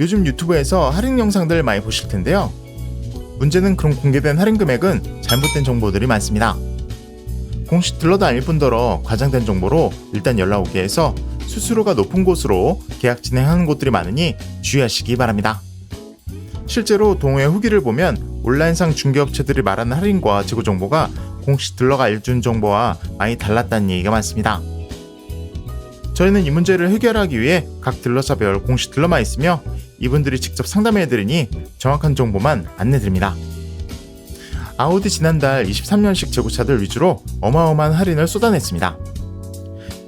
요즘 유튜브에서 할인 영상들 많이 보실 텐데요. 문제는 그런 공개된 할인 금액은 잘못된 정보들이 많습니다. 공식 들러도 아닐 뿐더러 과장된 정보로 일단 연락 오게 해서 수수료가 높은 곳으로 계약 진행하는 곳들이 많으니 주의하시기 바랍니다. 실제로 동호회 후기를 보면 온라인상 중개업체들이 말하는 할인과 재고 정보가 공식 들러가 알려준 정보와 많이 달랐다는 얘기가 많습니다. 저희는 이 문제를 해결하기 위해 각 딜러사별 공식 딜러만 있으며 이분들이 직접 상담해드리니 정확한 정보만 안내드립니다. 아우디 지난달 23년식 재고차들 위주로 어마어마한 할인을 쏟아냈습니다.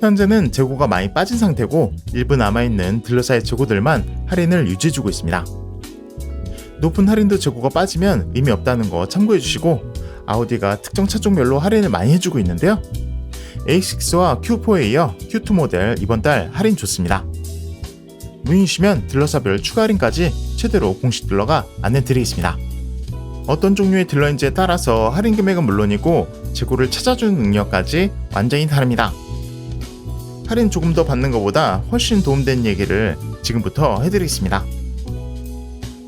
현재는 재고가 많이 빠진 상태고 일부 남아있는 딜러사의 재고들만 할인을 유지해주고 있습니다. 높은 할인도 재고가 빠지면 의미 없다는 거 참고해주시고 아우디가 특정 차종별로 할인을 많이 해주고 있는데요. A6와 Q4에 이어 Q2 모델 이번 달 할인 좋습니다. 문의시면 딜러사별 추가 할인까지 최대로 공식 딜러가 안내드리겠습니다. 어떤 종류의 딜러인지에 따라서 할인 금액은 물론이고 재고를 찾아주는 능력까지 완전히 다릅니다. 할인 조금 더 받는 것보다 훨씬 도움되는 얘기를 지금부터 해드리겠습니다.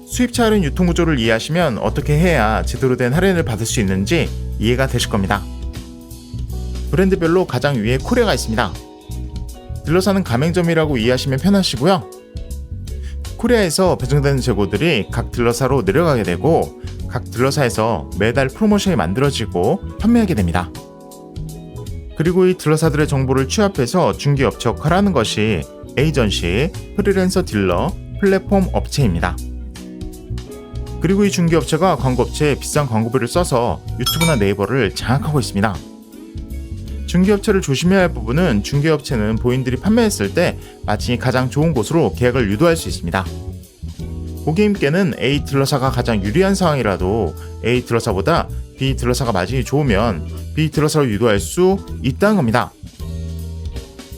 수입차 할인 유통 구조를 이해하시면 어떻게 해야 제대로 된 할인을 받을 수 있는지 이해가 되실 겁니다. 브랜드별로 가장 위에 코리아가 있습니다. 딜러사는 가맹점이라고 이해하시면 편하시고요. 코리아에서 배정되는 재고들이 각 딜러사로 내려가게 되고 각 딜러사에서 매달 프로모션이 만들어지고 판매하게 됩니다. 그리고 이 딜러사들의 정보를 취합해서 중개업체 역할을 하는 것이 에이전시, 프리랜서 딜러, 플랫폼 업체입니다. 그리고 이 중개업체가 광고업체에 비싼 광고비를 써서 유튜브나 네이버를 장악하고 있습니다. 중개업체를 조심해야 할 부분은 중개업체는 본인들이 판매했을 때 마진이 가장 좋은 곳으로 계약을 유도할 수 있습니다. 고객님께는 A 딜러사가 가장 유리한 상황이라도 A 딜러사보다 B 딜러사가 마진이 좋으면 B 딜러사로 유도할 수 있다는 겁니다.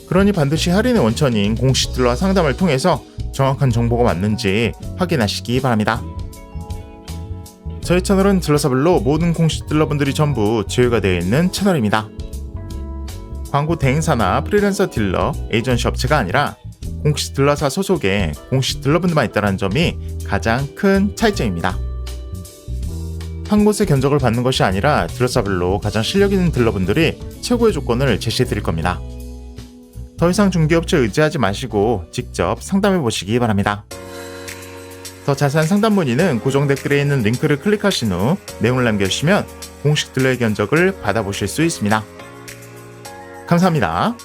그러니 반드시 할인의 원천인 공식 딜러와 상담을 통해서 정확한 정보가 맞는지 확인하시기 바랍니다. 저희 채널은 딜러사별로 모든 공식 딜러분들이 전부 제휴가 되어 있는 채널입니다. 광고 대행사나 프리랜서 딜러, 에이전시 업체가 아니라 공식 딜러사 소속의 공식 딜러분들만 있다는 점이 가장 큰 차이점입니다. 한 곳의 견적을 받는 것이 아니라 딜러사별로 가장 실력 있는 딜러분들이 최고의 조건을 제시해 드릴 겁니다. 더 이상 중개업체 의지하지 마시고 직접 상담해 보시기 바랍니다. 더 자세한 상담 문의는 고정 댓글에 있는 링크를 클릭하신 후 내용을 남겨주시면 공식 딜러의 견적을 받아보실 수 있습니다. 감사합니다.